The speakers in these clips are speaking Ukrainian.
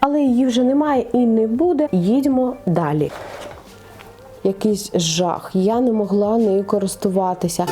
але її вже немає і не буде. Їдьмо далі. Якийсь жах. Я не могла нею користуватися.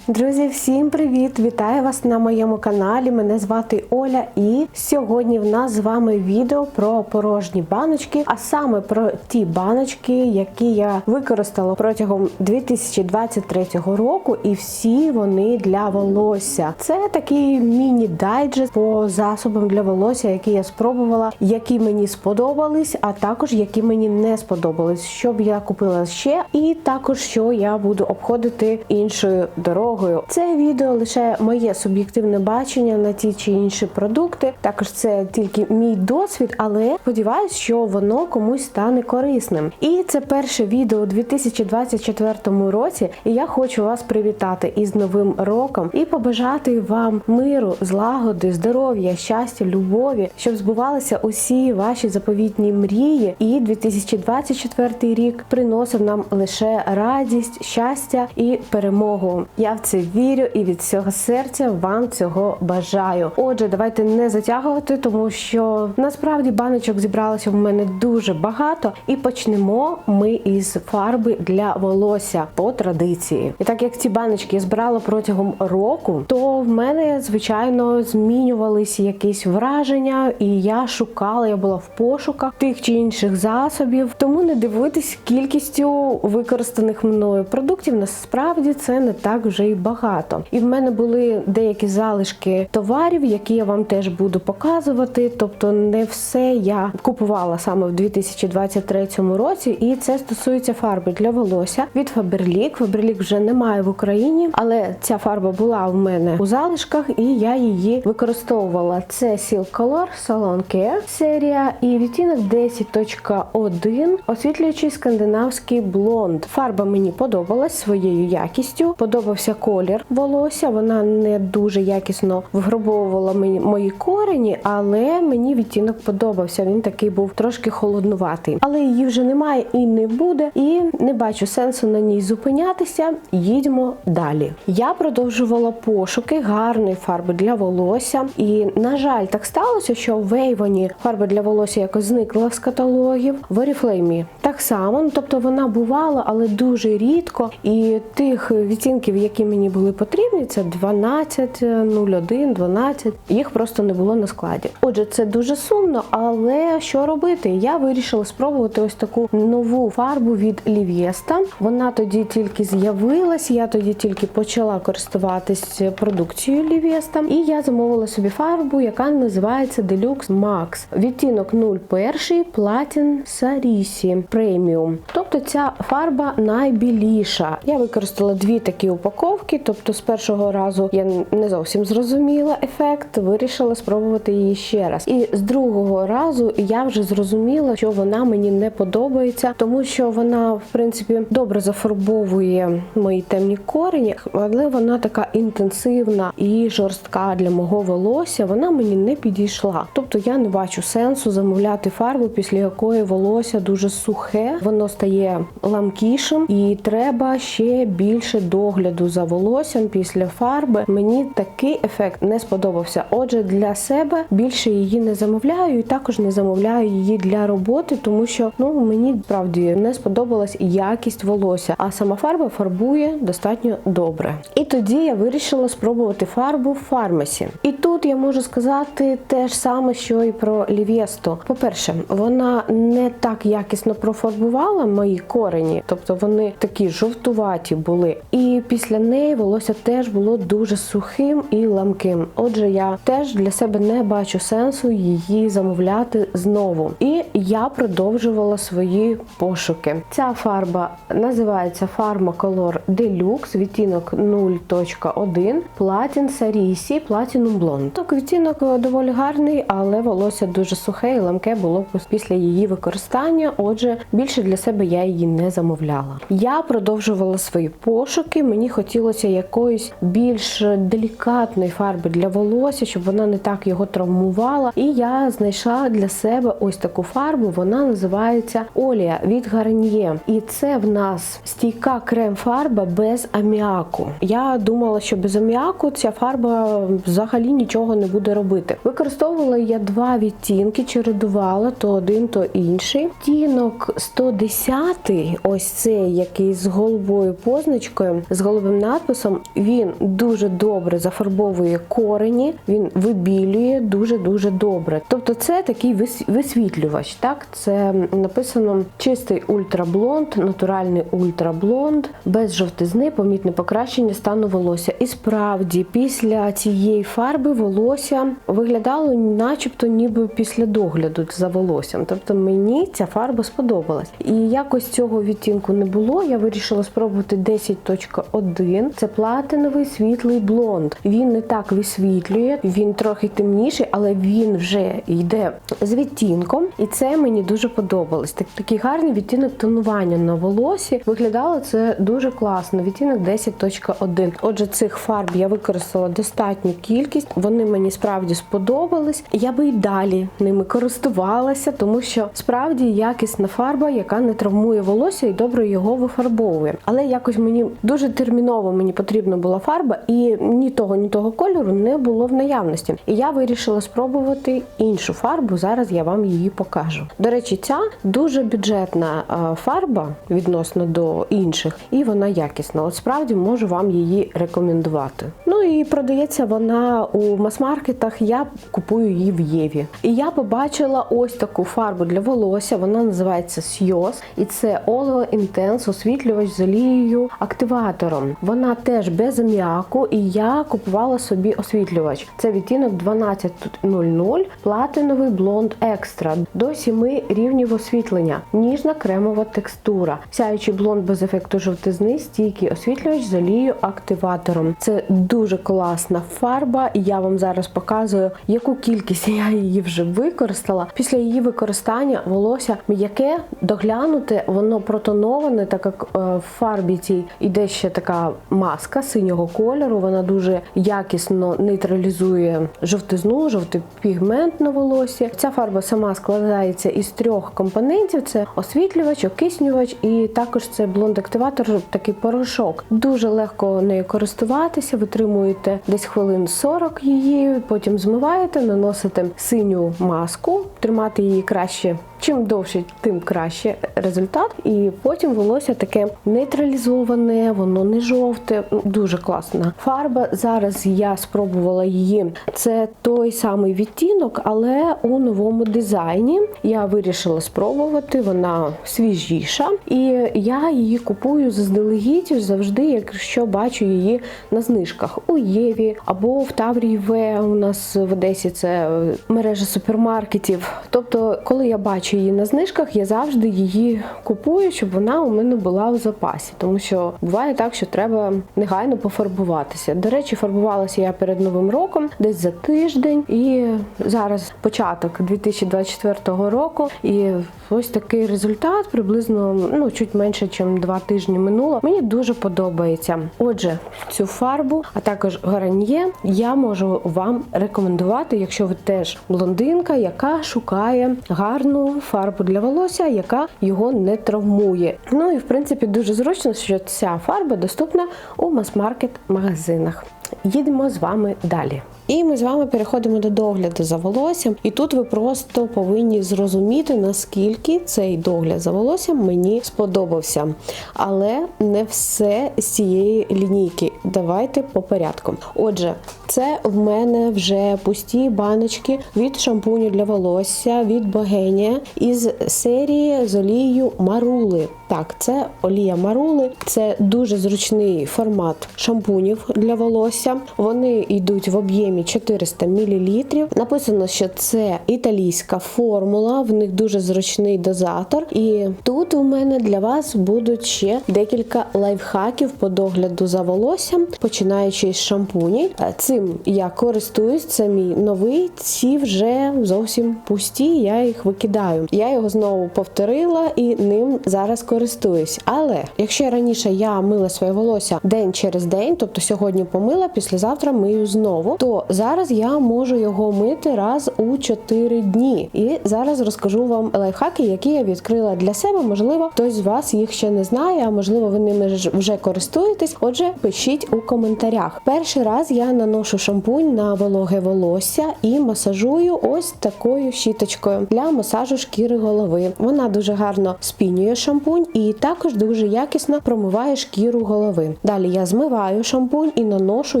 Друзі, всім привіт! Вітаю вас на моєму каналі. Мене звати Оля, і сьогодні в нас з вами відео про порожні баночки, а саме про ті баночки, які я використала протягом 2023 року, і всі вони для волосся. Це такий міні-дайджест по засобам для волосся, які я спробувала, які мені сподобались, а також які мені не сподобались, що б я купила ще, і також що я буду обходити іншою дорогою. Це відео лише моє суб'єктивне бачення на ті чи інші продукти. Також це тільки мій досвід, але сподіваюся, що воно комусь стане корисним. І це перше відео у 2024 році. І я хочу вас привітати із новим роком і побажати вам миру, злагоди, здоров'я, щастя, любові, щоб збувалися усі ваші заповітні мрії. І 2024 рік приносив нам лише радість, щастя і перемогу. Я в це вірю і від всього серця вам цього бажаю. Отже, давайте не затягувати, тому що насправді баночок зібралося в мене дуже багато, і почнемо ми із фарби для волосся по традиції. І так як ці баночки я збирала протягом року, то в мене звичайно змінювалися якісь враження, і я шукала, я була в пошуках тих чи інших засобів. Тому не дивуйтесь кількістю використаних мною продуктів. Насправді це не так вже й багато. І в мене були деякі залишки товарів, які я вам теж буду показувати. Тобто, не все я купувала саме в 2023 році, і це стосується фарби для волосся від Faberlic. Faberlic вже немає в Україні, але ця фарба була в мене у залишках, і я її використовувала. Це Silk Color Salon Care серія і відтінок 10.1, освітлюючий скандинавський блонд. Фарба мені подобалась своєю якістю. Подобався колір волосся. Вона не дуже якісно вгробовувала мені мої корені, але мені відтінок подобався. Він такий був трошки холоднуватий. Але її вже немає і не буде. І не бачу сенсу на ній зупинятися. Їдьмо далі. Я продовжувала пошуки гарної фарби для волосся. І, на жаль, так сталося, що в Avon фарба для волосся якось зникла з каталогів. В Oriflame так само, ну, тобто вона бувала, але дуже рідко. І тих відтінків, які мені були потрібні, це 12, 01, 12, їх просто не було на складі. Отже, це дуже сумно, але що робити? Я вирішила спробувати ось таку нову фарбу від Лів'єста. Вона тоді тільки з'явилась, я тоді тільки почала користуватись продукцією Лів'єста. І я замовила собі фарбу, яка називається Deluxe Max. Відтінок 01 Platin Sarisi Premium. Тобто ця фарба найбіліша. Я використала дві такі упаковки, тобто з першого разу я не зовсім зрозуміла ефект, вирішила спробувати її ще раз. І з другого разу я вже зрозуміла, що вона мені не подобається, тому що вона, в принципі, добре зафарбовує мої темні корені, але вона така інтенсивна і жорстка для мого волосся. Вона мені не підійшла. Тобто я не бачу сенсу замовляти фарбу, після якої волосся дуже сухе, воно стає ламкішим, і треба ще більше догляду за волоссям після фарби. Мені такий ефект не сподобався. Отже, для себе більше її не замовляю, і також не замовляю її для роботи, тому що ну мені справді не сподобалась якість волосся, а сама фарба фарбує достатньо добре. І тоді я вирішила спробувати фарбу в фармасі. І тут я можу сказати те ж саме, що і про Лів'єсту. По-перше, вона не так якісно профарбувала мої корені, тобто вони такі жовтуваті були. І після неї волосся теж було дуже сухим і ламким. Отже, я теж для себе не бачу сенсу її замовляти знову. І я продовжувала свої пошуки. Ця фарба називається Pharma Color Deluxe, відтінок 0.1 Platin Sarisi Platinum Blonde. Так, відтінок доволі гарний, але волосся дуже сухе і ламке було після її використання. Отже, більше для себе я її не замовляла. Я продовжувала свої пошуки. Мені хотілося хотілося якоїсь більш делікатної фарби для волосся, щоб вона не так його травмувала. І я знайшла для себе ось таку фарбу. Вона називається Олія від Garnier. І це в нас стійка крем-фарба без аміаку. Я думала, що без аміаку ця фарба взагалі нічого не буде робити. Використовувала я два відтінки, чередувала то один, то інший. Тінок 110, ось цей, який з голубою позначкою, з голубим надписом, він дуже добре зафарбовує корені, він вибілює дуже дуже добре. Тобто, це такий висвітлювач. Так, це написано чистий ультраблонд, натуральний ультраблонд, без жовтизни, помітне покращення стану волосся. І справді, після цієї фарби волосся виглядало, начебто, ніби після догляду за волоссям. Тобто мені ця фарба сподобалась. І якось цього відтінку не було. Я вирішила спробувати 10.1. Це платиновий світлий блонд. Він не так висвітлює, він трохи темніший, але він вже йде з відтінком, і це мені дуже подобалось. Так такий гарний відтінок тонування на волосі. Виглядало це дуже класно. Відтінок 10.1. Отже, цих фарб я використала достатню кількість. Вони мені справді сподобались. Я би і далі ними користувалася, тому що справді якісна фарба, яка не травмує волосся і добре його вифарбовує. Але якось мені дуже терміново мені потрібна була фарба, і ні того, ні того кольору не було в наявності. І я вирішила спробувати іншу фарбу. Зараз я вам її покажу. До речі, ця дуже бюджетна фарба відносно до інших, і вона якісна. От справді можу вам її рекомендувати. Ну і продається вона у мас-маркетах. Я купую її в Єві. І я побачила ось таку фарбу для волосся. Вона називається Сйоз, і це Oleo Intense освітлювач з олією активатором. Вона теж без аміаку, і я купувала собі освітлювач. Це відтінок 1200 платиновий блонд екстра до 7 рівнів освітлення, ніжна кремова текстура, сяючий блонд без ефекту жовтизни, стійкий освітлювач з олією активатором. Це дуже класна фарба, і я вам зараз показую, яку кількість я її вже використала. Після її використання волосся м'яке, доглянуте, воно протоноване, так як е, в фарбі цій іде ще така маска синього кольору. Вона дуже якісно нейтралізує жовтизну, жовтий пігмент на волосі. Ця фарба сама складається із трьох компонентів: це освітлювач, окиснювач і також це блонд-активатор, такий порошок. Дуже легко нею користуватися, витримуєте десь хвилин 40 її, потім змиваєте, наносите синю маску, тримати її краще. Чим довше, тим краще результат. І потім волосся таке нейтралізоване, воно не жовте. Дуже класна фарба. Зараз я спробувала її. Це той самий відтінок, але у новому дизайні. Я вирішила спробувати. Вона свіжіша, і я її купую заздалегідь завжди, якщо бачу її на знижках у Єві або в Таврії В. У нас в Одесі це мережа супермаркетів. Тобто, коли я бачу її на знижках, я завжди її купую, щоб вона у мене була у запасі, тому що буває так, що треба негайно пофарбуватися. До речі, фарбувалася я перед новим роком, десь за тиждень, і зараз початок 2024 року. І ось такий результат приблизно ну чуть менше, ніж два тижні минуло. Мені дуже подобається. Отже, цю фарбу, а також гараньє, я можу вам рекомендувати, якщо ви теж блондинка, яка шукає гарну фарбу для волосся, яка його не травмує. Ну і в принципі дуже зручно, що ця фарба доступна у мас-маркет магазинах. Їдемо з вами далі. І ми з вами переходимо до догляду за волоссям. І тут ви просто повинні зрозуміти, наскільки цей догляд за волоссям мені сподобався. Але не все з цієї лінійки. Давайте по порядку. Отже, це в мене вже пусті баночки від шампуню для волосся від Богенія із серії з олією Марули. Так, це олія Марули, це дуже зручний формат шампунів для волосся. Вони йдуть в об'ємі 400 мл. Написано, що це італійська формула, в них дуже зручний дозатор. І тут у мене для вас будуть ще декілька лайфхаків по догляду за волоссям, починаючи з шампунів. Е, Цим я користуюсь, це мій новий. Ці вже зовсім пусті. Я їх викидаю. Я його знову повторила і ним зараз користуюсь. Користуюсь. Але якщо раніше я мила своє волосся день через день, тобто сьогодні помила, післязавтра мию знову, то зараз я можу його мити раз у 4 дні. І зараз розкажу вам лайфхаки, які я відкрила для себе. Можливо, хтось з вас їх ще не знає, а можливо, ви ними вже користуєтесь. Отже, пишіть у коментарях. Перший раз я наношу шампунь на вологе волосся і масажую ось такою щіточкою для масажу шкіри голови. Вона дуже гарно спінює шампунь і також дуже якісно промиває шкіру голови. Далі я змиваю шампунь і наношу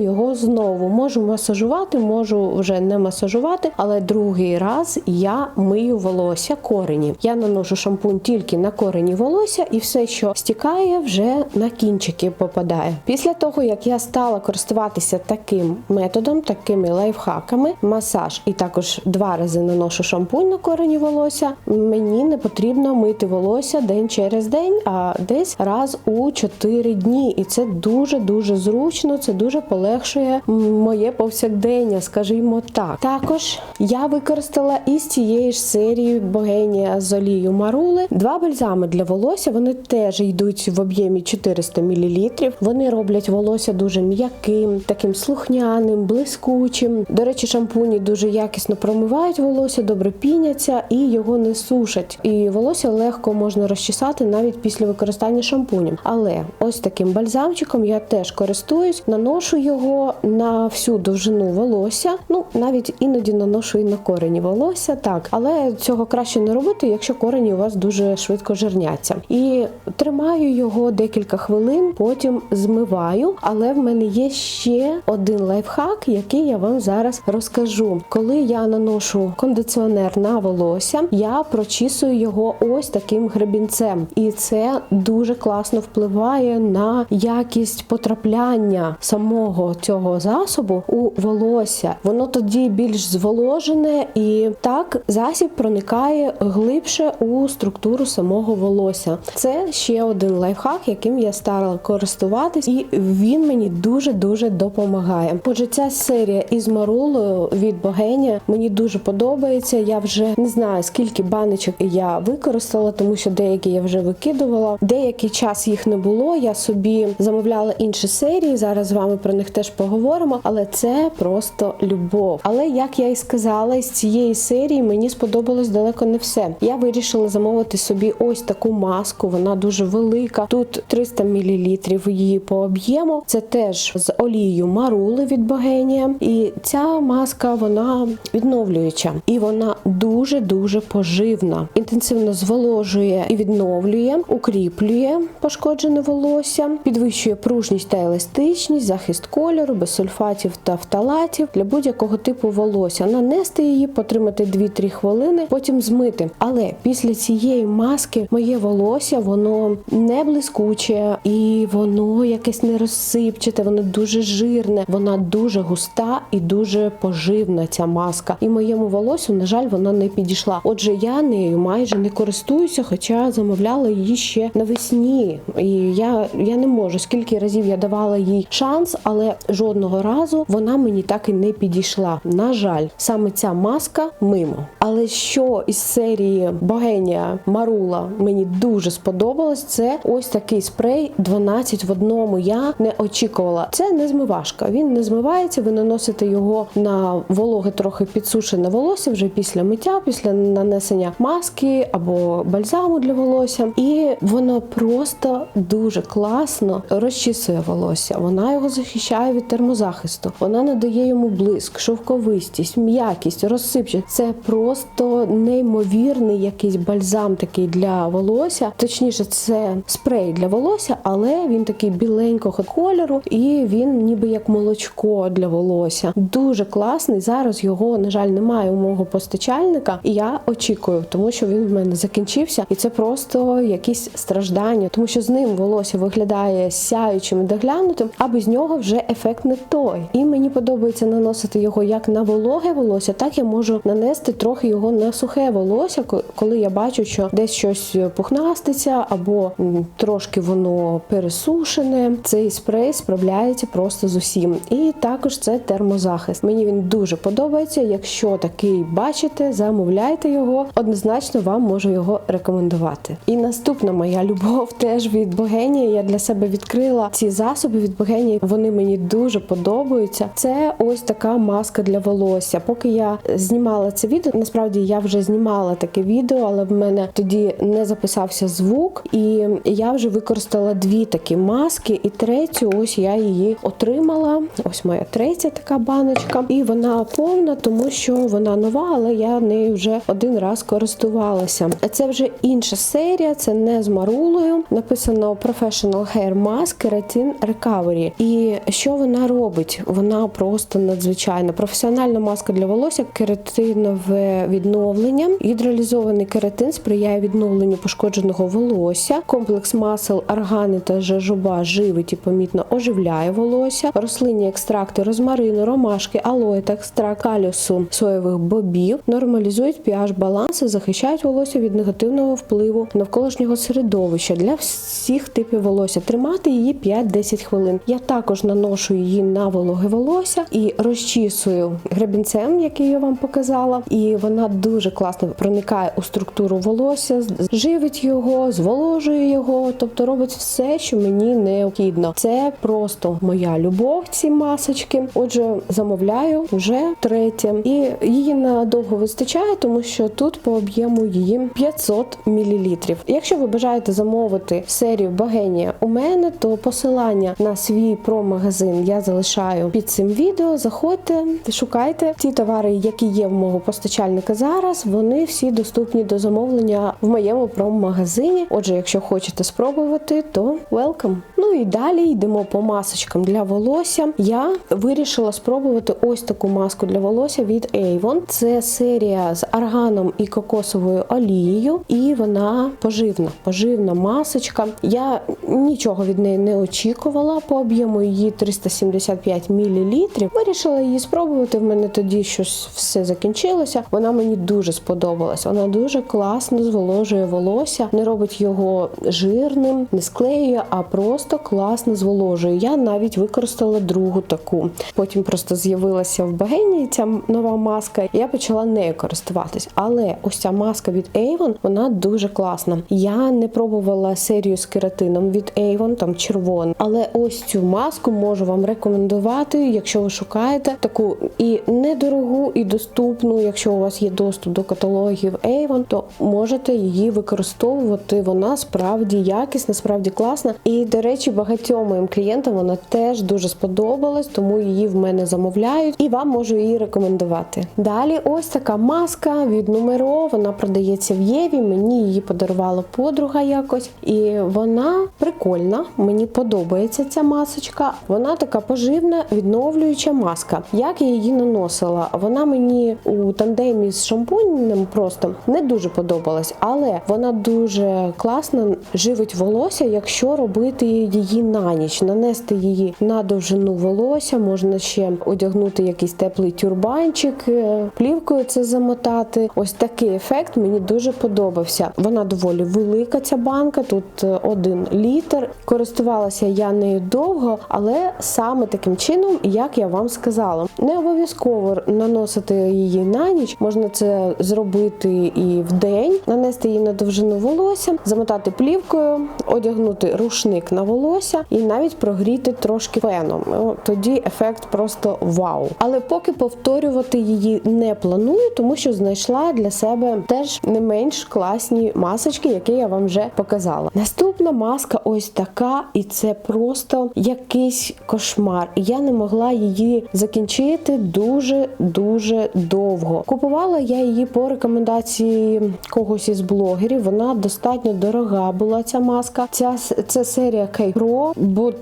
його знову. Можу масажувати, можу вже не масажувати, але другий раз я мию волосся корені. Я наношу шампунь тільки на корені волосся, і все, що стікає, вже на кінчики попадає. Після того, як я стала користуватися таким методом, такими лайфхаками, масаж і також два рази наношу шампунь на корені волосся, мені не потрібно мити волосся день через день, а десь раз у 4 дні. І це дуже дуже зручно. Це дуже полегшує моє повсякдення, скажімо так. Також я використала із цієї ж серії Богенія з олією Марули два бальзами для волосся. Вони теж йдуть в об'ємі 400 мл. Вони роблять волосся дуже м'яким, таким слухняним, блискучим. До речі, шампуні дуже якісно промивають волосся, добре піняться і його не сушать. І волосся легко можна розчесати навіть після використання шампуню. Але ось таким бальзамчиком я теж користуюсь, наношу його на всю довжину волосся. Ну навіть іноді наношу і на корені волосся, так але цього краще не робити, якщо корені у вас дуже швидко жирняться. І тримаю його декілька хвилин, потім змиваю. Але в мене є ще один лайфхак, який я вам зараз розкажу. Коли я наношу кондиціонер на волосся, я прочісую його ось таким гребінцем, і це дуже класно впливає на якість потрапляння самого цього засобу у волосся. Воно тоді більш зволожене, і так засіб проникає глибше у структуру самого волосся. Це ще один лайфхак, яким я стала користуватись, і він мені дуже дуже допомагає. Отже, ця серія із марулою від Богенія мені дуже подобається. Я вже не знаю скільки баночок я використала, тому що деякі я вже викидувала. Деякий час їх не було. Я собі замовляла інші серії. Зараз з вами про них теж поговоримо. Але це просто любов. Але як я і сказала, з цієї серії мені сподобалось далеко не все. Я вирішила замовити собі ось таку маску. Вона дуже велика. Тут 300 мл її по об'єму. Це теж з олією марули від Богенія. І ця маска вона відновлююча і вона дуже дуже поживна. Інтенсивно зволожує і відновлює, укріплює пошкоджене волосся, підвищує пружність та еластичність, захист кольору, без сульфатів та фталатів для будь-якого типу волосся. Нанести її, потримати 2-3 хвилини, потім змити. Але після цієї маски моє волосся воно не блискуче і воно якесь не розсипчате, воно дуже жирне, вона дуже густа і дуже поживна. Ця маска. І моєму волосю, на жаль, вона не підійшла. Отже, я нею майже не користуюся, хоча замовляла її ще навесні. І я, я не можу, скільки разів я давала їй шанс, але жодного разу вона мені так і не підійшла. На жаль, саме ця маска мимо. Але що із серії Богенія Марула мені дуже сподобалось, це ось такий спрей 12 в одному. Я не очікувала. Це не змивашка. Він не змивається. Ви наносите його на вологе, трохи підсушене волосся вже після миття, після нанесення маски або бальзаму для волосся. І воно просто дуже класно розчісує волосся. Вона його захищає від термозахисту. Вона надає йому блиск, шовковистість, м'якість, розсипче. Це просто неймовірний якийсь бальзам такий для волосся. Точніше, це спрей для волосся, але він такий біленького кольору, і він ніби як молочко для волосся. Дуже класний. Зараз його, на жаль, немає у мого постачальника, і я очікую, тому що він в мене закінчився, і це просто якісь страждання, тому що з ним волосся виглядає сяючим і доглянутим, а без нього вже ефект не той. І мені подобається наносити його як на вологе волосся, так я можу нанести трохи його на сухе волосся, коли я бачу, що десь щось пухнаститься або трошки воно пересушене. Цей спрей справляється просто з усім. І також це термозахист. Мені він дуже подобається. Якщо такий бачите, замовляйте його. Однозначно вам можу його рекомендувати. І Наступна моя любов теж від Богенії. Я для себе відкрила ці засоби від Богенії. Вони мені дуже подобаються. Це ось така маска для волосся. Поки я знімала це відео, насправді я вже знімала таке відео, але в мене тоді не записався звук, і я вже використала дві такі маски, і третю, ось я її отримала. Ось моя третя така баночка, і вона повна, тому що вона нова, але я нею вже один раз користувалася. Це вже інша серія, це не з марулою. Написано Professional Hair Mask Keratin Recovery. І що вона робить? Вона просто надзвичайна. Професіональна маска для волосся, кератинове відновлення. Гідролізований кератин сприяє відновленню пошкодженого волосся. Комплекс масел, аргани та жажоба живить і помітно оживляє волосся. Рослинні екстракти розмарину, ромашки, алої та екстракт калюсу соєвих бобів нормалізують pH баланс і захищають волосся від негативного впливу навколишнього середовища для всіх типів волосся. Тримати її 5-10 хвилин. Я також наношу її на вологе волосся і розчісую гребінцем, який я вам показала. І вона дуже класно проникає у структуру волосся, живить його, зволожує його, тобто робить все, що мені необхідно. Це просто моя любов. Ці масочки. Отже, замовляю вже третє, і її надовго вистачає, тому що тут по об'єму її 500 мл. Якщо ви бажаєте замовити серію Богенія у мене, то посилання на свій про-магазин я залишаю під цим відео. Заходьте, шукайте ті товари, які є в мого постачальника зараз. Вони всі доступні до замовлення в моєму промо-магазині. Отже, якщо хочете спробувати, то welcome. Ну і далі йдемо по масочкам для волосся. Я вирішила спробувати ось таку маску для волосся від Avon. Це серія з арганом і кокосовою олією, і вона поживна. Поживна масочка. Я нічого від неї не очікувала. По об'єму її 375 мл. Вирішила її спробувати. В мене тоді щось все закінчилося. Вона мені дуже сподобалась. Вона дуже класно зволожує волосся, не робить його жирним, не склеює, а просто класно зволожує. Я навіть використала другу таку. Потім просто з'явилася в багені ця нова маска. і Я почала нею користуватись. Але ось ця маска від Avon, вона дуже класна. Я не пробувала серію з кератином від Avon, там червона. Але ось цю маску можу вам рекомендувати, якщо ви шукаєте таку і недорогу, і доступну. Якщо у вас є доступ до каталогів Avon, то можете її використовувати. Вона справді якісна, справді класна. І, до речі, багатьом моїм клієнтам вона теж дуже сподобалась, тому її в мене замовляють і вам можу її рекомендувати. Далі, ось така маска від Numero, Вона продається в Єві. Мені її подарувала подруга якось, і вона прикольна. Мені подобається ця масочка. Вона така поживна, відновлююча маска. Як я її наносила? Вона мені у тандемі з шампунем просто не дуже подобалась, але вона дуже класно живить волосся, якщо робити її на ніч, нанести її на довжину волосся, можна ще одягнути якийсь теплий тюрбанчик, е, плівкою це замотати. Ось такий ефект мені дуже подобався. Вона доволі велика, ця банка, тут е, один літр. Користувалася я нею довго, але саме таким чином, як я вам сказала, не обов'язково наносити її на ніч. Можна це зробити і в день, нанести її на довжину волосся, замотати плівкою, одягнути рушник на волосся і навіть прогріти трошки феном. Тоді ефект просто вау. Але поки повторювати її не планую, тому що знайшла для себе теж не менш класні масочки, які я вам вже показала. Наступна маска ось така, і це просто якийсь кошмар. Я не могла її закінчити дуже дуже довго. Купувала я її по рекомендації когось із блогерів. Вона достатньо дорога була ця маска. Ця це серія K-Pro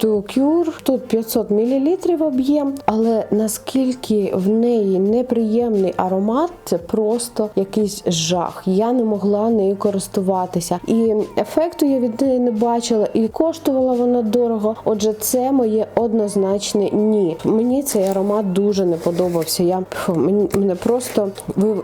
Cure. Тут 500 мл об'єм, але наскільки в неї неприємний аромат, це просто якийсь жах. Я не могла нею користуватися. І ефекту я від неї не бачила, і коштувала вона дорого. Отже, це моє однозначне ні. Мені цей аромат дуже не подобався. Я мене просто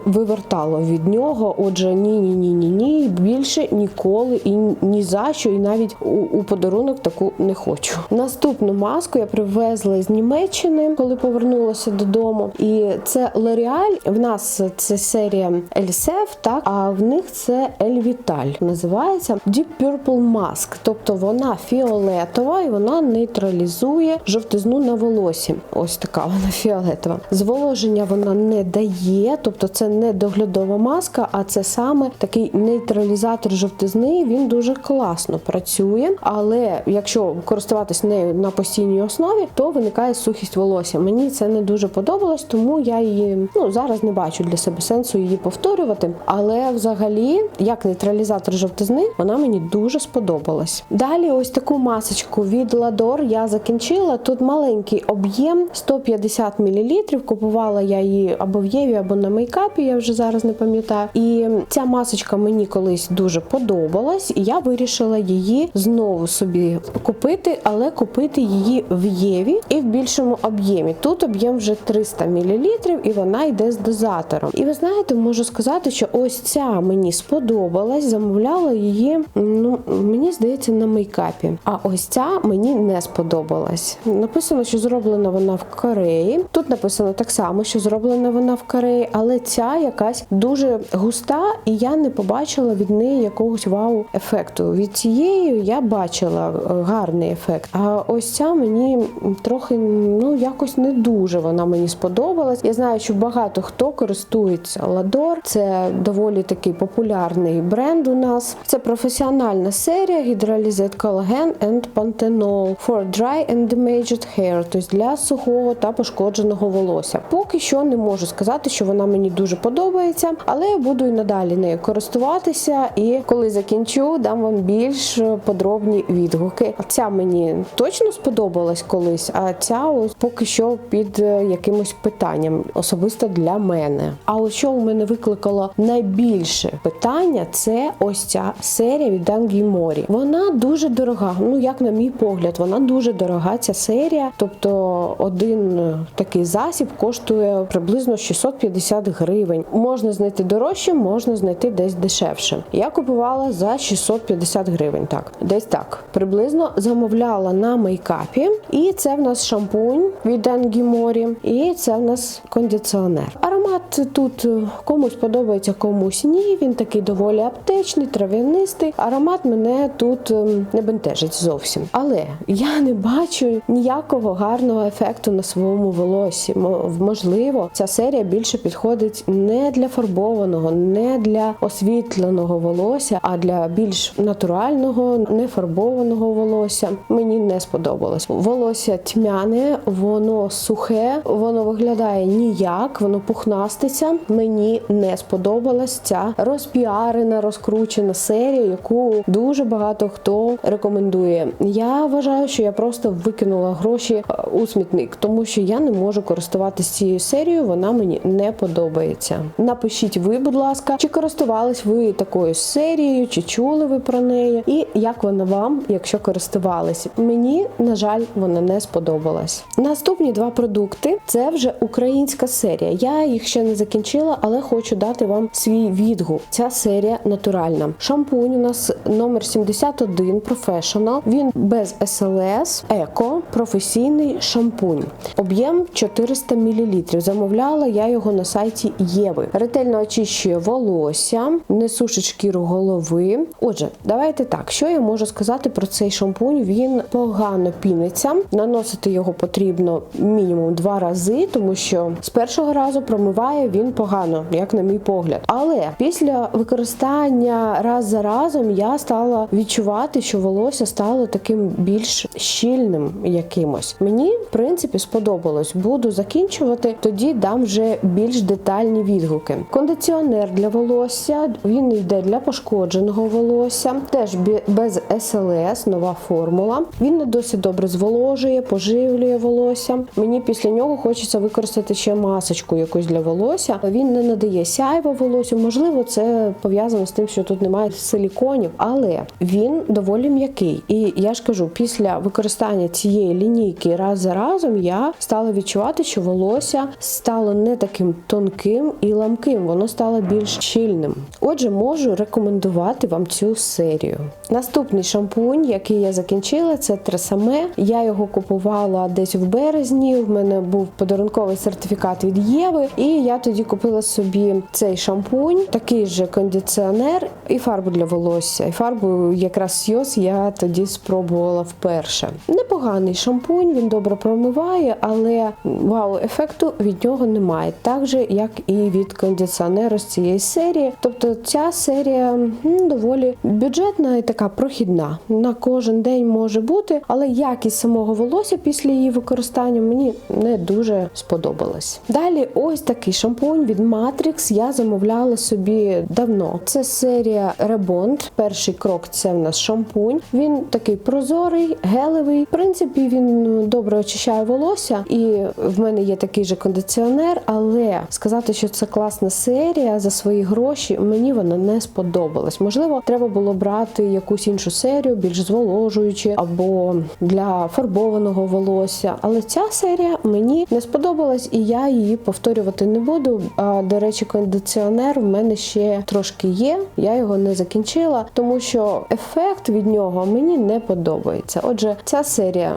вивертало від нього. Отже, ні, ні, ні, ні, ні. Більше ніколи і ні за що, і навіть у, у подарунок таку не хочу. Наступну маску я привезла з Німеччини, коли повернулася додому. І це L'Oreal. В нас це серія Ельсеф, так а в них це Ель Віталь. Називається Deep Purple Mask. Тобто вона фіолетова і вона нейтралізує жовтизну на волосі. Ось така вона фіолетова. Зволоження вона не дає, тобто це не доглядова маска, а це саме такий нейтралізатор жовтизни. Він дуже класно працює. Але якщо користуватись нею на постійній основі, то виникає сухість волосся. Мені це не дуже подобалось, тому я її ну зараз не бачу для себе сенсу її повторювати. Але взагалі, як нейтралізатор жовтизни, вона мені дуже сподобалась. Далі, ось таку масочку від Ладор я закінчила. Тут маленький об'єм 150 мл. Купувала я її або в Єві, або на мейкапі. Я вже зараз не пам'ятаю. І ця масочка мені колись дуже подобалась, і я вирішила її знову собі купити, але купити її в Єві і в більшому об'ємі. Тут об'єм вже 300 мл, і вона йде з дозатором. І ви знаєте, можу сказати, що ось ця мені сподобалась. Замовляла її. Ну мені здається, на мейкапі. А ось ця мені не сподобалась. Написано, що зроблена вона в Кореї. Тут написано так само, що зроблена вона в Кореї, але ця якась дуже густа, і я не побачила від неї якогось вау-ефекту. Від цієї я бачила е, гарний ефект. А ось ця мені трохи ну якось не дуже вона мені сподобалась. Я знаю, що багато хто користується Ладор. Це доволі такий популярний бренд у нас. Це професіональна серія Hydrolyzed Collagen and Panthenol for dry and damaged hair, тобто для сухого та пошкодженого волосся. Поки що не можу сказати, що вона мені дуже подобається, але я буду і надалі нею користуватися. І коли закінчу, дам вам більш подробні відгуки. Ця мені точно сподобалась колись, а ця ось поки що під е, якимось питанням, особисто для мене. А от що у мене викликало найбільше питання, це ось ця серія від Дангі Морі. Вона дуже дорога. Ну як на мій погляд, вона дуже дорога. Ця серія. Тобто один е, такий засіб коштує приблизно 650 гривень. Можна знайти дорожче, можна знайти десь дешевше. Я купувала за 650 гривень. Так, десь так. Приблизно замовляла на мейкапі. І це в нас шампунь від Дангі Морі, і це в нас кондиціонер. Аромат тут е, комусь подобається, комусь ні. Він такий доволі аптечний, трав'янистий. Аромат мене тут ем, не бентежить зовсім. Але я не бачу ніякого гарного ефекту на своєму волосі. Можливо, ця серія більше підходить не для фарбованого, не для освітленого волосся, а для більш натурального, нефарбованого волосся. Мені не сподобалось. Волосся тьмяне, воно сухе, воно виглядає ніяк, воно пухнаститься. Мені не сподобалась ця розпіарена, розкручена серія, яку дуже багато хто рекомендує. Я вважаю, що я просто викинула гроші е, у смітник, тому що я не можу користуватися цією серією. Вона мені не подобається. Напишіть ви, будь ласка, чи користувались ви такою серією, чи чули ви про неї, і як вона вам, якщо користувались. Мені, на жаль, вона не сподобалась. Наступні два продукти це вже українська серія. Я їх ще не закінчила, але хочу дати вам свій відгук. Ця серія натуральна. Шампунь у нас номер 71 Professional. Він без СЛС, еко, професійний шампунь. Об'єм 400 мл. Замовляла я його на сайті Єви. Ретельно очищує волосся, не сушить шкіру голови. Отже, давайте так. Що я можу сказати про цей шампунь? Він погано піниться. Наносити його потрібно мінімум два рази, тому що з першого разу промиває він погано, як на мій погляд. Але після використання раз за разом я стала відчувати, що волосся стало таким більш щільним якимось. Мені в принципі сподобалось. Буду закінчувати, тоді дам вже більш детальні відгуки. Кондиціонер для волосся він йде для пошкодженого волосся, теж без СЛС, нова формула. Він не досить добре зволожує, поживлює волосся. Мені після нього хочеться використати ще масочку якусь для волосся. Він не надає сяйва волосю. Можливо, це пов'язано з тим, що тут немає силіконів, але він доволі м'який. І я ж кажу, після використання цієї лінійки раз за разом я стала відчувати, що волосся стало не таким тонким і ламким, воно стало більш щільним. Отже, можу рекомендувати вам цю серію. Наступний шампунь, який я закінчила, це Тресаме. Я його купувала десь в березні. В мене був подарунковий сертифікат від Єви, і я тоді купила собі цей шампунь, такий же кондиціонер і фарбу для волосся. І фарбу якраз Сйоз я тоді спробувала вперше. Непоганий шампунь, він добре промиває, але вау-ефекту від нього немає. Так же, як і від кондиціонеру з цієї серії. Тобто ця серія м, доволі бюджетна і така прохідна. На кожен день може бути, але якість самого волосся після її використання мені не дуже сподобалась. Далі ось такий шампунь від Matrix я замовляла собі давно. Це серія Rebond. Перший крок це в нас шампунь. Він такий прозорий, гелевий. В принципі, він добре очищає волосся, і в мене є такий же кондиціонер. Але сказати, що це класна серія за свої гроші, мені вона не сподобалась. Можливо, треба було брати якусь іншу серію, більш зволожуючу або для фарбованого волосся. Але ця серія мені не сподобалась, і я її повторювати не буду. А до речі, кондиціонер в мене ще трошки є. Я його не закінчила, тому що ефект від нього мені не подобається. Отже, ця серія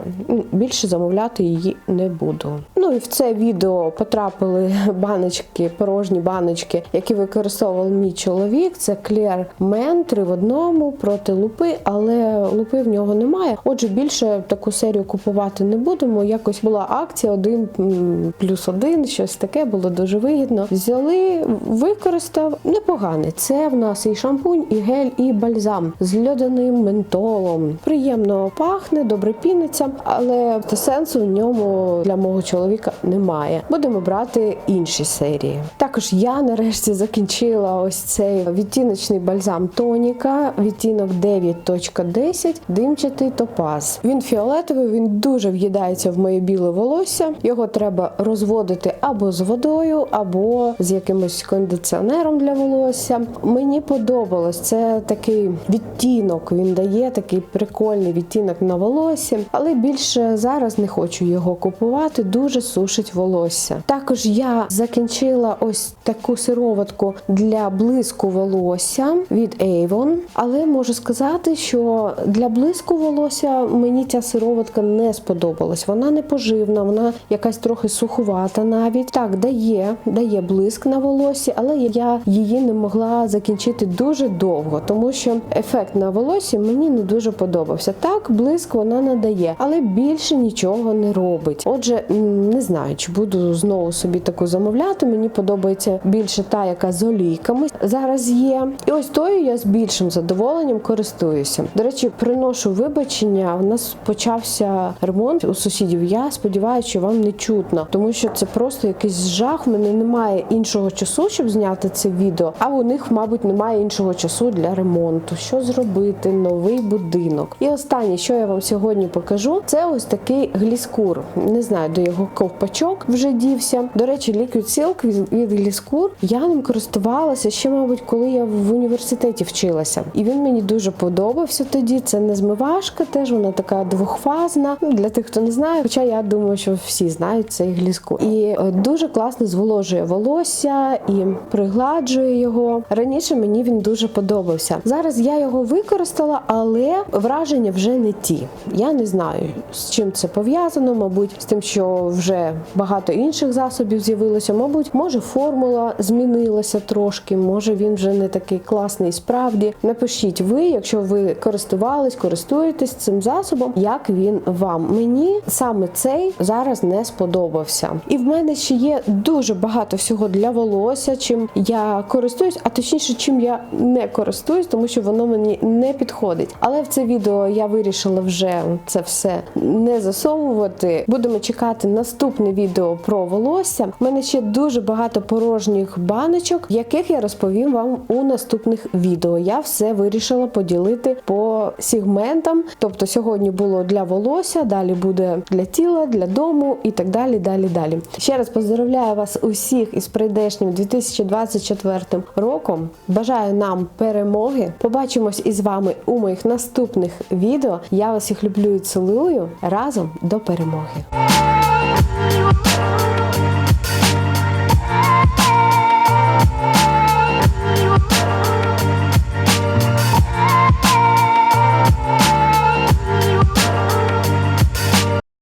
більше замовляти її не буду. Ну і в це відео потрапили баночки, порожні баночки, які використовував мій чоловік. Це Men 3 в одному проти лупи, але лупи в нього немає. Отже, більше таку серію купувати не будемо. Якось була акція один плюс один, щось таке було дуже вигідно. Взяли, використав непоганий. Це в нас і шампунь, і гель, і бальзам з льодяним ментолом. Приємно пахне, добре піниться, але сенсу в ньому для мого чоловіка немає. Будемо брати інші серії. Також я нарешті закінчила ось цей відтіночний бальзам тоніка, відтінок 9.10, димчатий топаз. Він фіолетовий, він дуже в'їдається в моє біле волосся. Його треба розводити або з водою, або з якимось кондиціонером для волосся. Мені подобалось це такий відтінок. Він дає такий прикольний відтінок на волосі, але більше зараз не хочу його купувати. Дуже сушить волосся. Також я закінчила ось таку сироватку для блиску волосся від Avon, але можу сказати, що для блиску волосся мені ця сироватка не сподобалась. Вона не поживна, вона якась трохи сухувата навіть. Так, дає, дає блиск на волосі, але я її не могла закінчити дуже довго, тому що ефект на волосі мені не дуже подобався. Так, блиск вона надає, але більше нічого не робить. Отже, не знаю, чи буду знову собі таку замовляти. Мені подобається більше та, яка з олійками зараз є. І ось тою я з більшим задоволенням користуюся. До речі, приношу вибачення. У нас почався ремонт у сусідів. Я сподіваюся, що вам не чутно, тому що це просто якийсь жах. В мене немає іншого часу, щоб зняти це відео. А у них, мабуть, немає іншого часу для ремонту. Що зробити? Новий будинок. І останнє, що я вам сьогодні покажу, це ось такий гліскур. Не знаю, де його ковпачок вже дівся. До речі, Liquid Silk від, від гліскур. Я ним користувалася ще, мабуть, коли я в університеті вчилася. І він мені дуже подобався тоді. Це не змивашка, теж вона така двохфазна. Ну, для тих, хто не знає, хоча я думаю, що всі знають цей гліскур. І е, дуже класно зволожує волосся і пригладжує його. Раніше мені він дуже подобався. Зараз я його використала, але враження вже не ті. Я не знаю, з чим це пов'язано. Мабуть, з тим, що вже багато інших засобів з'явилося. Мабуть, може формула змінилася трошки. Може він вже не такий класний. Справді напишіть ви, якщо ви користувались, користуєтесь цим засобом, як він вам. Мені саме цей зараз не сподобався. І в мене ще є дуже багато всього для волосся, чим я користуюсь, а точніше, чим я не користуюсь, тому що воно мені не підходить. Але в це відео я вирішила вже це все не засовувати. Будемо чекати наступне відео про волосся. У мене ще дуже багато порожніх баночок, яких я розповім вам у наступних відео. Я все вирішила поділити по сегментам. Тобто сьогодні було для волосся, далі буде для тіла, для дому і так далі. Далі, далі. Ще раз поздравляю вас усіх із прийдешнім 2024 роком. Бажаю нам перемоги. Побачимось із вами у моїх наступних відео. Я вас їх люблю і цілую разом до перемоги.